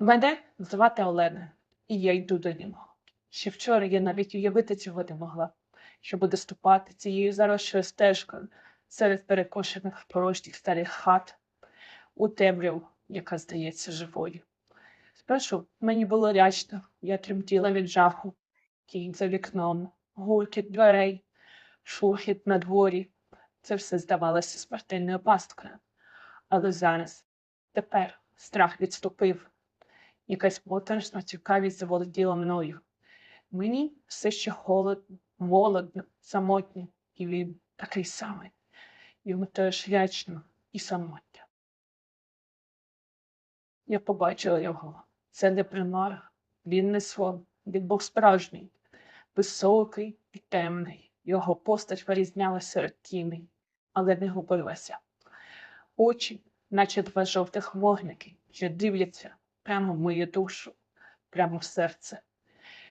Мене звати Олена, і я йду до нього. Ще вчора я навіть уявити цього не могла, що буду ступати цією заросшою стежкою серед перекошених порожніх старих хат у темряву, яка здається живою. Спершу мені було лячно, я тремтіла від жаху, кінь за вікном, гуркіт дверей, шурхіт на дворі. Це все здавалося смертельною пасткою. Але зараз, тепер, страх відступив. Якась моторошна цікавість заволоділа мною. Мені все ще холодно, голодно, самотньо, і він такий самий. Йому теж лячно і самотньо. Я побачила його. Це не примара, він не сон, він був справжній, високий і темний. Його постать вирізнялася серед тіней, але не губилася. Очі, наче два жовтих вогники, що дивляться прямо в мою душу, прямо в серце.